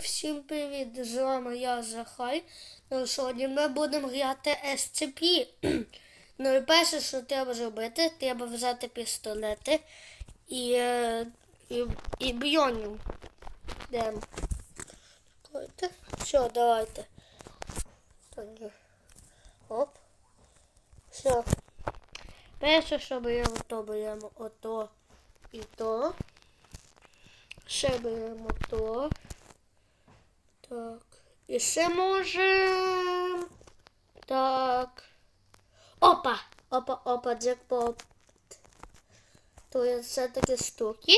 Всім привіт! З вами я Захай. Ну, сьогодні ми будемо грати SCP. ну і перше, що треба зробити, треба взяти пістолети і, е, і, і бйонів. Йдемо. Все, давайте. Ні. Оп. Все. Перше, що беремо, то беремо ото і то. Ще беремо то. Так. І ще може. Так. Опа! Опа, опа, джекпот. То є все такі штуки.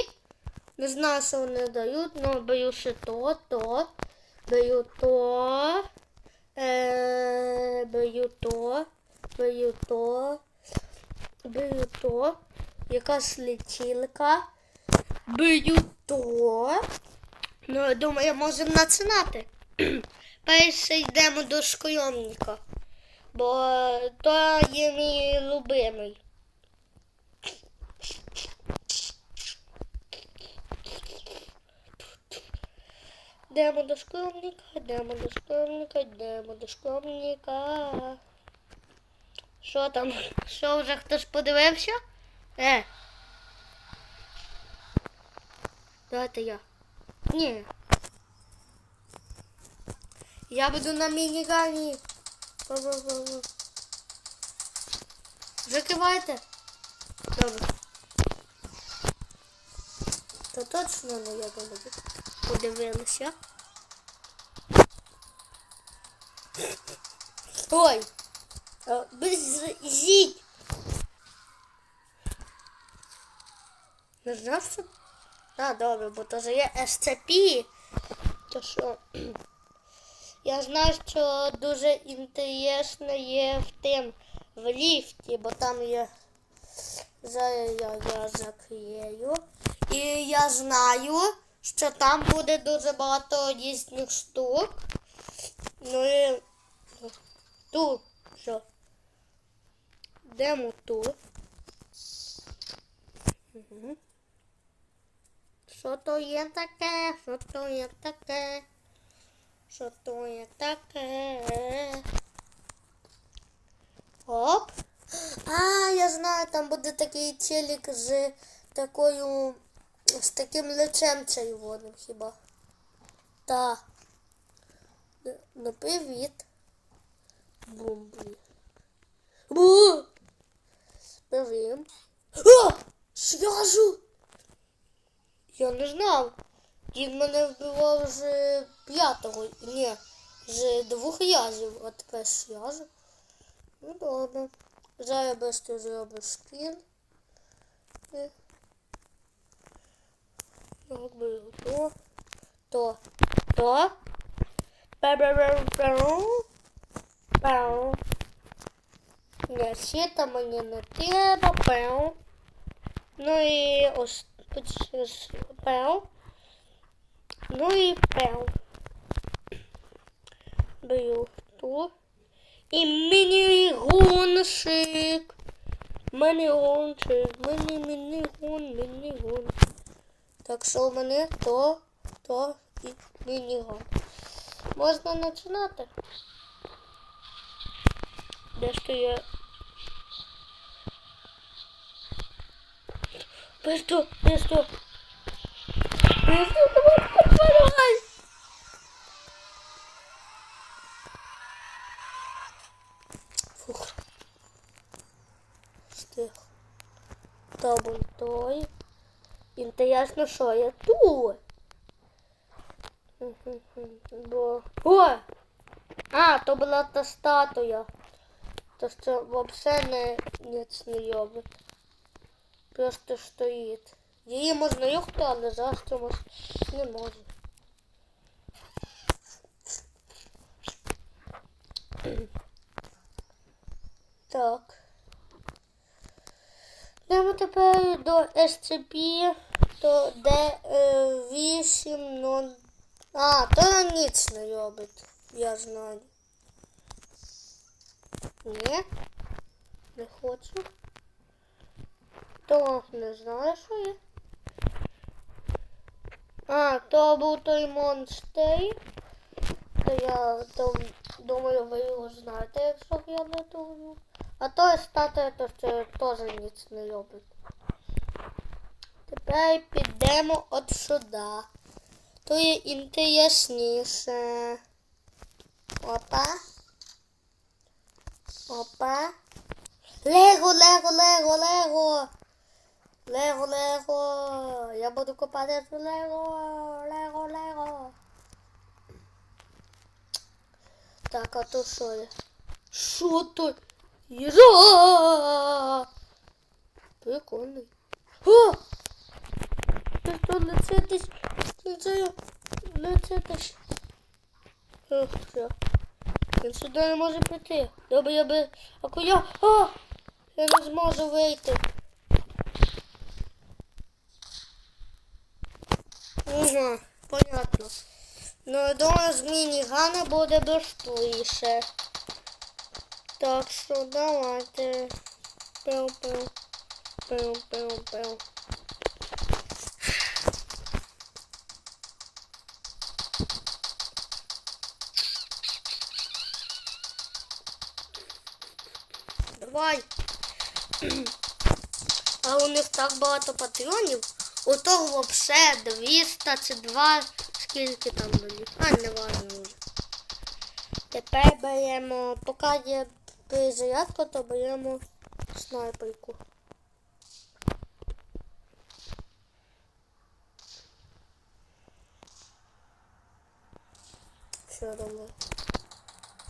Не знаю, що вони дають, але беру ще то, то. Беру то. Е, беру то. Беру то. Беру то. Якась лічилка. Беру то. Ну, я думаю, можемо починати. Перше йдемо до шкойомника, бо то є мій любимий. Йдемо до школьника, йдемо до школьника, йдемо до школьника. Що там? Що вже хтось подивився? Е. Давайте я. Ні. Я буду на мінігані. Ба-ба-ба-ба. Закривайте. Добре. Та точно не я думаю. Подивилися. Ой! Е, Безжіть! А, добре, бо то же є SCP. То що? Я знаю, що дуже інтересно є в тим в ліфті, бо там є. Зараз я, я закрию. І я знаю, що там буде дуже багато різних штук. Ну і ту, що? Йдемо тут. Угу. Що то є таке? Що то є таке? Що то є таке? Оп. А, я знаю, там буде такий челік з такою. з таким лицем червоним хіба. Та. Ну, привіт. Бумблі. Бу! Привіт. О! Зв'яжу! Я не знав. Він мене вбивав з п'ятого. Ні, з двох язів. А тепер зв'яжу. Ну добре. Зараз быстро зроблю скін. Роблю то. То. То. Пе-пе-пе-пе. Пау. Ні, світа мені не треба. Пау. Ну і ось ось пау. Ну і пау. Беру ту. І міні-гонщик. Міні-гонщик. Міні-міні-гон, міні-гон. Так що в мене то, то і міні-гон. Можна починати. Де ж то я? Быстро, быстро. Быстро, давай, давай. Фух. Стих. Табун той. Інтересно, що я тут? Бо... О! А, то була та статуя. То що взагалі не ніц не робить. Просто стоїть. Її можна юхти, але зараз чомусь не можу. Так. Йдемо тепер до SCP, то де е, 8, А, то ніч не робить, я знаю. Ні, не хочу. То не знаю, що є. А, то був той монстей. То я то, думаю, ви його знаєте, якщо я не думаю. А той статуя, то це теж ніч не робить. Тепер підемо от сюди. То є інтересніше. Опа. Опа. Лего, Лего, Лего, Лего. Лего, Лего. Я буду копати в Лего. Лего, Лего. Так, а то що є? Що то? Їжа! Прикольний. О! Ти що летитись? Летить, летитись. О, все. Він сюди не може прийти. Добре, я би... А я... А! Я не зможу вийти. Ага, понятно. Ну, я думаю, з мінігана буде швидше. Так що давайте. Пил-пил. Пил-пил-пил. Давай. А у них так багато патронів. У того взагалі 200 чи 2, скільки там були. А, не важно вже. Тепер беремо, поки є перезарядка, то беремо снайперку. Все, думаю.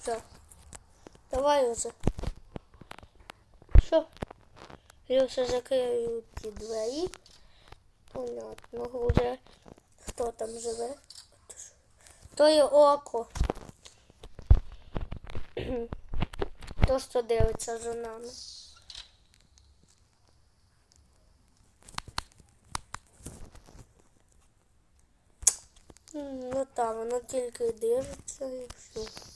Все. Давай уже. Що? Я все закрию ті двері. Понятно, вже хто там живе. То є око. То, що дивиться за нами. Ну так, воно тільки дивиться і все.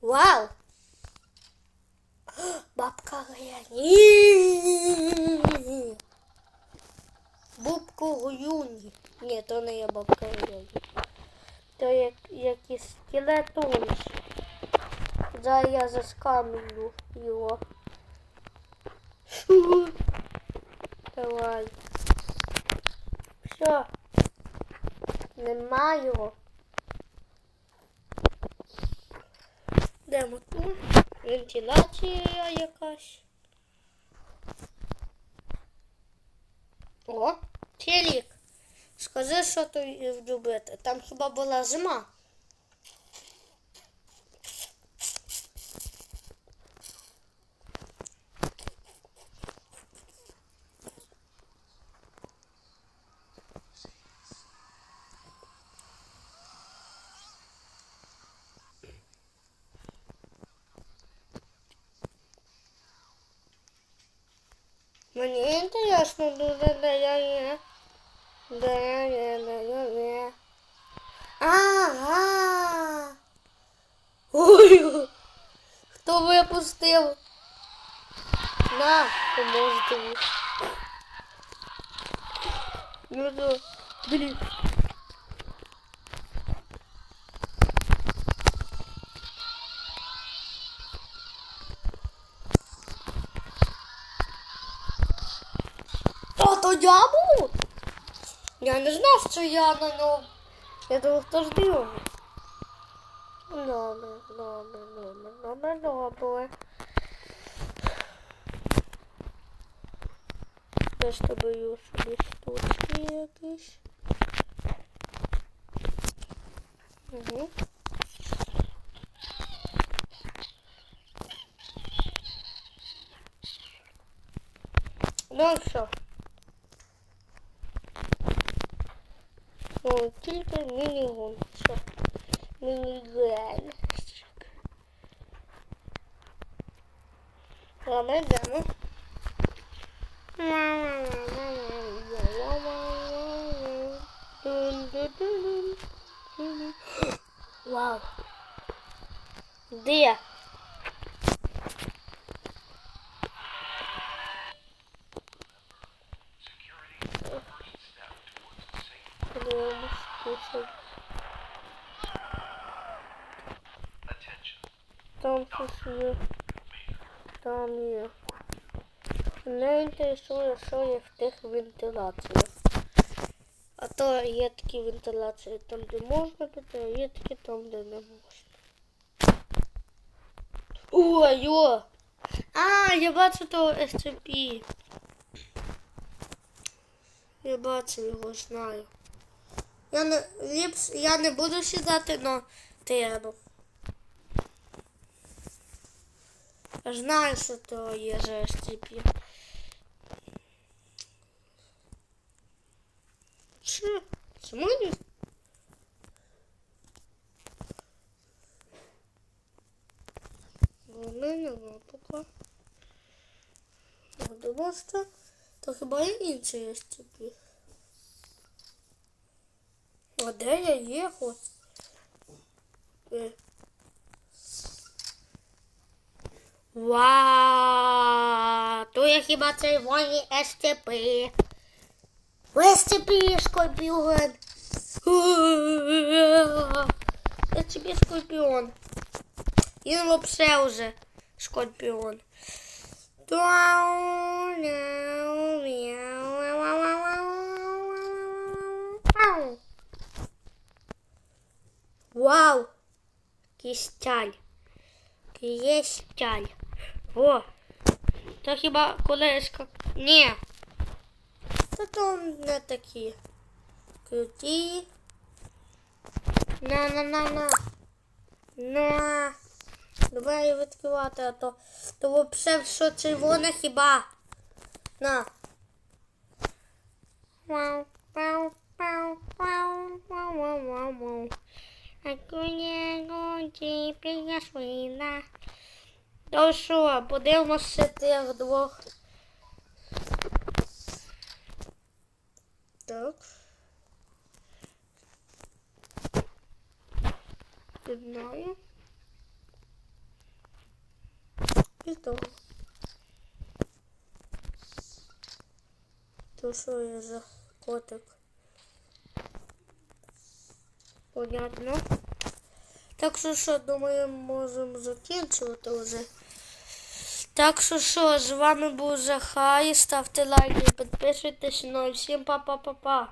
Вау! Бабка Гряні. Бубку Гуюні. Ні, то не є бабка Гряні. То як, якийсь скелетон. Зараз я заскамлю його. Давай. Все. Нема його. Йдемо тут. Вентиляція якась. О, телек. Скажи, що ти любити. Там хіба була зима. Мені інтересно дуже, де я є. Де я є, де я є. Ага. Ой, хто випустив? На, поможете мені. Ну да, блін. Я був? Я не знав, що я на ньому. Я думав, хто ж дивив. Добре, добре, добре, добре, добре. Я з тобою собі штучки якісь. Угу. Ну все. Ну, тільки мінігон. Все. Мінігон. Ладно, йдемо. Вау. Де? Кусок. Там є. Там є. Не інтересує, що є в тих вентиляціях. А то є такі вентиляції там, де можна піти, а є такі там, де не можна. Ой, о! А, я бачу того SCP. Я бачу його, знаю. Я не, ліпш, я не буду сідати, но треба. Знаю, що то є SCP. Чи? Чому ні? Головне поки. Я думав, що то хіба є інші SCP. А де я є? Е. Вау! То я хіба червоні SCP. SCP, скорпіон. SCP скорпіон. Він вообще уже скорпіон. Вау! Кістяль. Кістяль. О! То хіба колешка? Ні. Та то не такі. Круті. На-на-на-на. На. Давай відкривати, а то, то вообще все червоне хіба. На. Вау, вау, вау, вау, вау, вау, вау. Акуня, гончі, пігашвина. То що, подивимося тих двох. Так. Знаю. І то. То що я за котик? Понятно. Так що що, думаю, можемо закінчувати вже. Так що що, з вами був Захай. Ставте лайки, підписуйтесь. Ну і всім па-па-па-па.